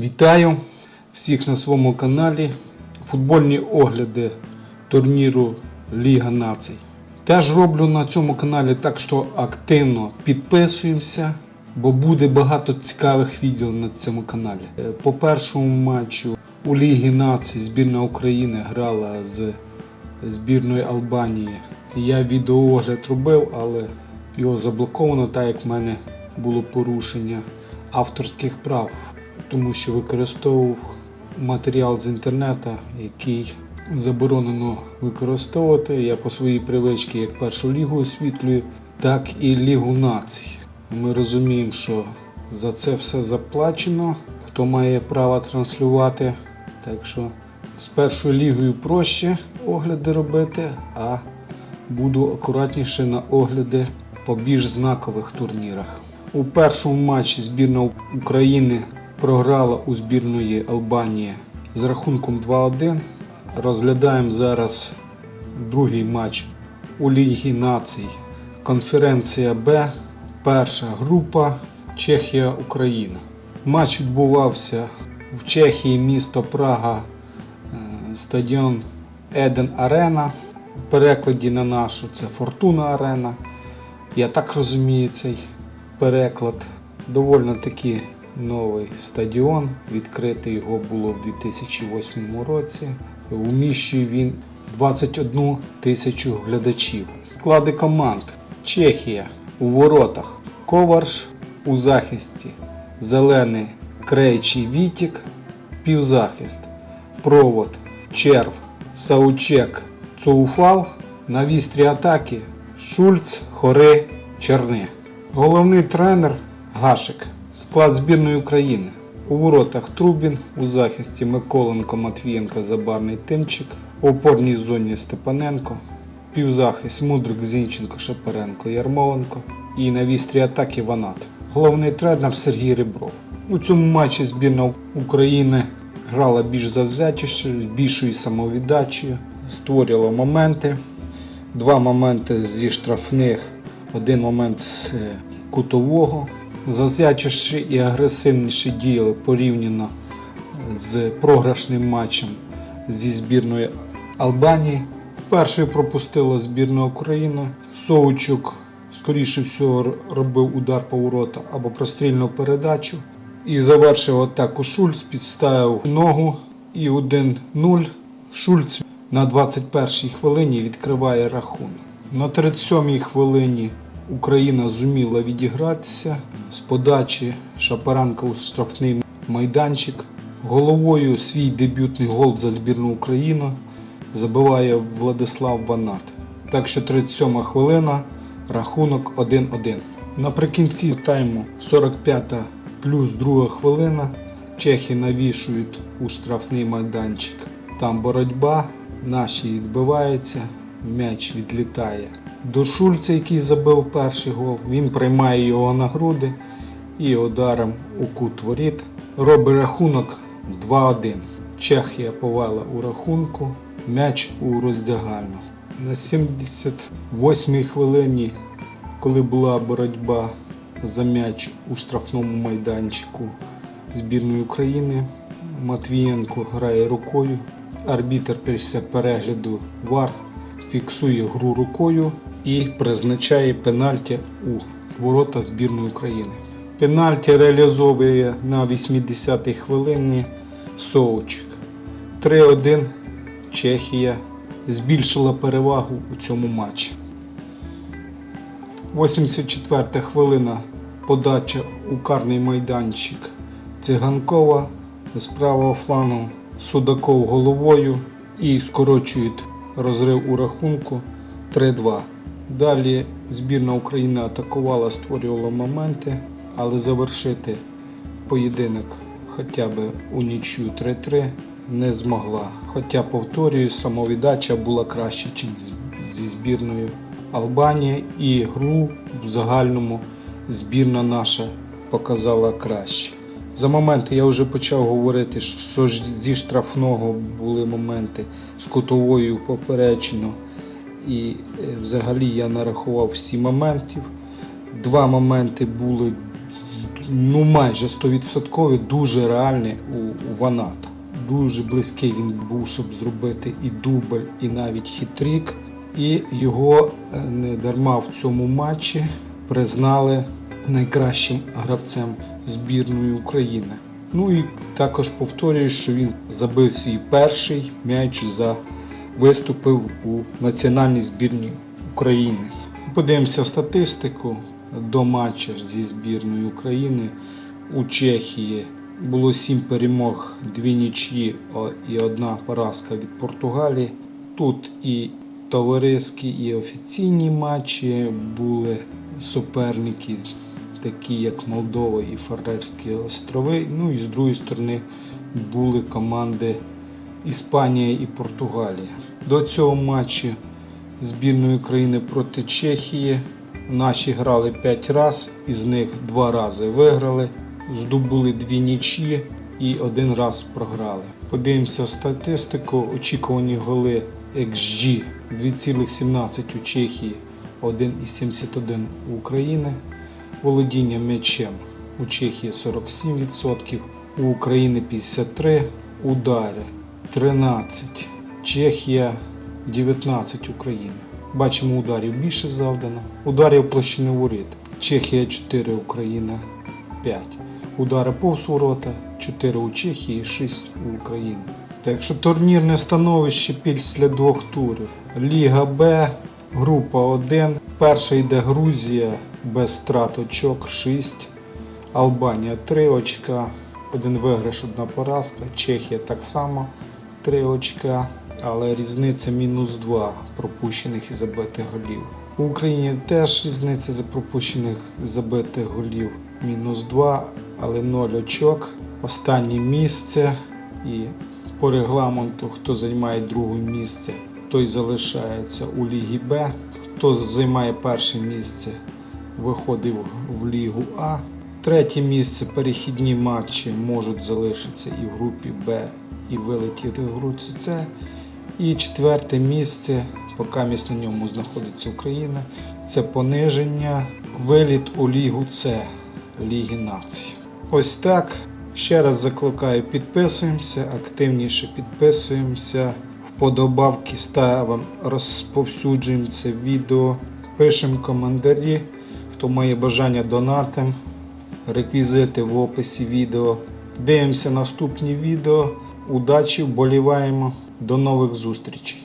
Вітаю всіх на своєму каналі. Футбольні огляди турніру Ліга Націй. Теж роблю на цьому каналі, так що активно підписуємося, бо буде багато цікавих відео на цьому каналі. Е, По першому матчу у Лігі Націй збірна України грала з збірною Албанії. Я відеоогляд робив, але його заблоковано, так як в мене було порушення авторських прав, тому що використовував матеріал з інтернету, який заборонено використовувати. Я по своїй привичці як першу лігу освітлюю, так і Лігу націй. Ми розуміємо, що за це все заплачено, хто має право транслювати. Так що з першою лігою проще огляди робити, а буду акуратніше на огляди по більш знакових турнірах. У першому матчі збірна України програла у збірної Албанії з рахунком 2-1. Розглядаємо зараз другий матч у Лігі націй. Конференція Б, перша група Чехія Україна. Матч відбувався в Чехії, місто Прага, е, стадіон Еден Арена. В перекладі на нашу це Фортуна Арена. Я так розумію цей переклад. Довольно таки новий стадіон. Відкрити його було в 2008 році. Уміщує він 21 тисячу глядачів. Склади команд: Чехія у воротах, Коварш у захисті, Зелений Крейчий Вітік, півзахист, провод, черв, Саучек, Цуфал, на вістрі атаки Шульц, Хори, Черни. Головний тренер Гашик. Склад збірної України. У воротах Трубін, у захисті Миколенко, Матвієнко, Забарний Тимчик, у опорній зоні Степаненко, півзахист Мудрик, Зінченко, Шапаренко, Ярмоленко і на вістрі атаки Ванат. Головний тренер Сергій Рибров. У цьому матчі збірна України грала більш завзятіше, більшою самовіддачею, створювала моменти. Два моменти зі штрафних, один момент з е, кутового. Завзятіше і агресивніше діяли порівняно з програшним матчем зі збірною Албанії. Першою пропустила збірна України. Соучук, скоріше всього, робив удар по ворота або прострільну передачу. І завершив атаку Шульц, підставив ногу і 1-0. Шульц на 21-й хвилині відкриває рахунок. На 37-й хвилині Україна зуміла відігратися з подачі Шапаранка у штрафний майданчик. Головою свій дебютний гол за збірну України забиває Владислав Ванат. Так що 37 хвилина, рахунок 1-1. Наприкінці тайму 45-та плюс друга хвилина. Чехи навішують у штрафний майданчик. Там боротьба, наші відбиваються, м'яч відлітає до Шульца, який забив перший гол. Він приймає його на груди і ударом у кут воріт робить рахунок 2-1. Чехія повела у рахунку, м'яч у роздягальну. На 78-й хвилині, коли була боротьба за м'яч у штрафному майданчику збірної України, Матвієнко грає рукою. Арбітер після перегляду ВАР фіксує гру рукою і призначає пенальті у ворота збірної України. Пенальті реалізовує на 80-й хвилині Соучик. 3-1 Чехія збільшила перевагу у цьому матчі. 84-та хвилина подача у карний майданчик Циганкова з правого флангу Судаков головою і скорочують розрив у рахунку 3-2. Далі збірна України атакувала, створювала моменти, але завершити поєдинок хоча б у нічю 3-3 не змогла. Хоча, повторюю, самовіддача була краще, ніж зі збірною Албанії, і гру в загальному збірна наша показала краще. За моменти я вже почав говорити, що зі штрафного були моменти з кутовою поперечено. І е, взагалі я нарахував всі моментів. Два моменти були ну майже 100% дуже реальний у, у Ваната. Дуже близький він був, щоб зробити і дубль, і навіть хитрік. І його е, не дарма в цьому матчі признали найкращим гравцем збірної України. Ну і також повторюю, що він забив свій перший м'яч за виступив у національній збірні України. Подивимося статистику до матчів зі збірною України у Чехії. Було сім перемог, дві нічі і одна поразка від Португалії. Тут і товариські, і офіційні матчі були суперники, такі як Молдова і Фарерські острови. Ну і з другої сторони були команди Іспанія і Португалія. До цього матчу збірної України проти Чехії наші грали 5 разів, із них 2 рази виграли, здобули дві нічі і один раз програли. Подивимося статистику. Очікувані голи XG 2,17 у Чехії, 1,71 у України. Володіння м'ячем у Чехії 47%, у України 53%, удари 13, Чехія 19 України. Бачимо, ударів більше завдано. Ударів площини воріт. Чехія 4, Україна 5. Удари повз ворота 4 у Чехії, 6 у Україні. Так що турнірне становище після двох турів. Ліга Б, група 1. Перша йде Грузія без втрат очок 6. Албанія 3 очка, один виграш, одна поразка. Чехія так само 3 очка, але різниця мінус 2 пропущених і забитих голів. У Україні теж різниця за пропущених забитих голів мінус 2, але 0 очок. Останнє місце і по регламенту, хто займає друге місце, той залишається у Лігі Б. Хто займає перше місце, виходив в Лігу А. Третє місце перехідні матчі можуть залишитися і в групі Б, і вилетіти в групі С. І четверте місце, поки місць на ньому знаходиться Україна, це пониження, виліт у Лігу С Ліги Націй. Ось так. Ще раз закликаю, підписуємося, активніше підписуємося, вподобавки ставимо, розповсюджуємо це відео, пишемо коментарі. Хто має бажання донатим, реквізити в описі відео. Дивимося наступні відео. Удачі, вболіваємо. До нових зустрічей!